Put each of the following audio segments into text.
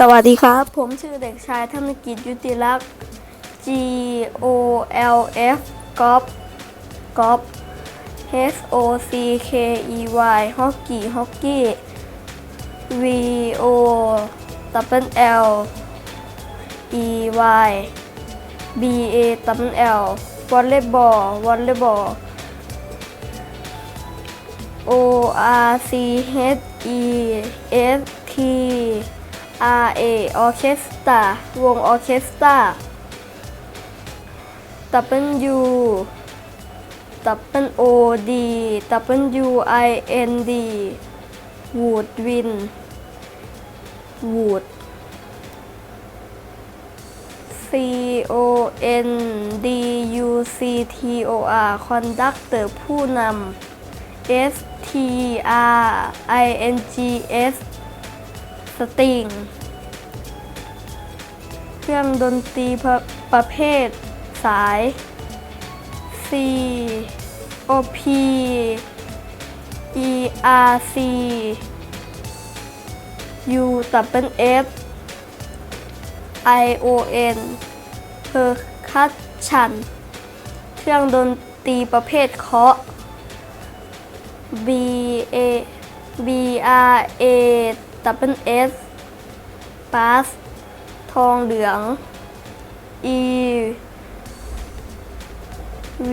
สวัสดีครับ ผมชื่อเด็กชายธนกิจยุติลักษ์ G O L F กอล์ฟกอล์ฟ H O C K E Y ฮอกกี้ฮอกกี้ V O W L E Y B A W L วอลเลย์บอลวอลเลย์บอล O R C H E S T R A ออเคสตราวงออเคสตรา W W O D W I N D วูดวินวูด C O N D U C T O R คอนดักเตอร์ผู้นำ S T R I N G S สตริง เครื่องดนตรีประประเภทสาย C O P E R C U W F I O N เพอร์คัชชัน เครื่องดนตรีประเภทเคาะ B A B R A W S บเบิลเอสปาสทองเหลือง E V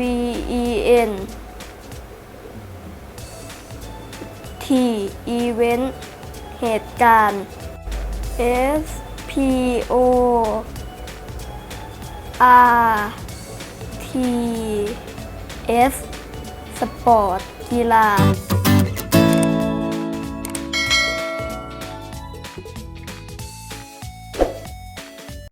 E N T Event เหตุการณ์ S P O R T S สปอร์ตกีฬา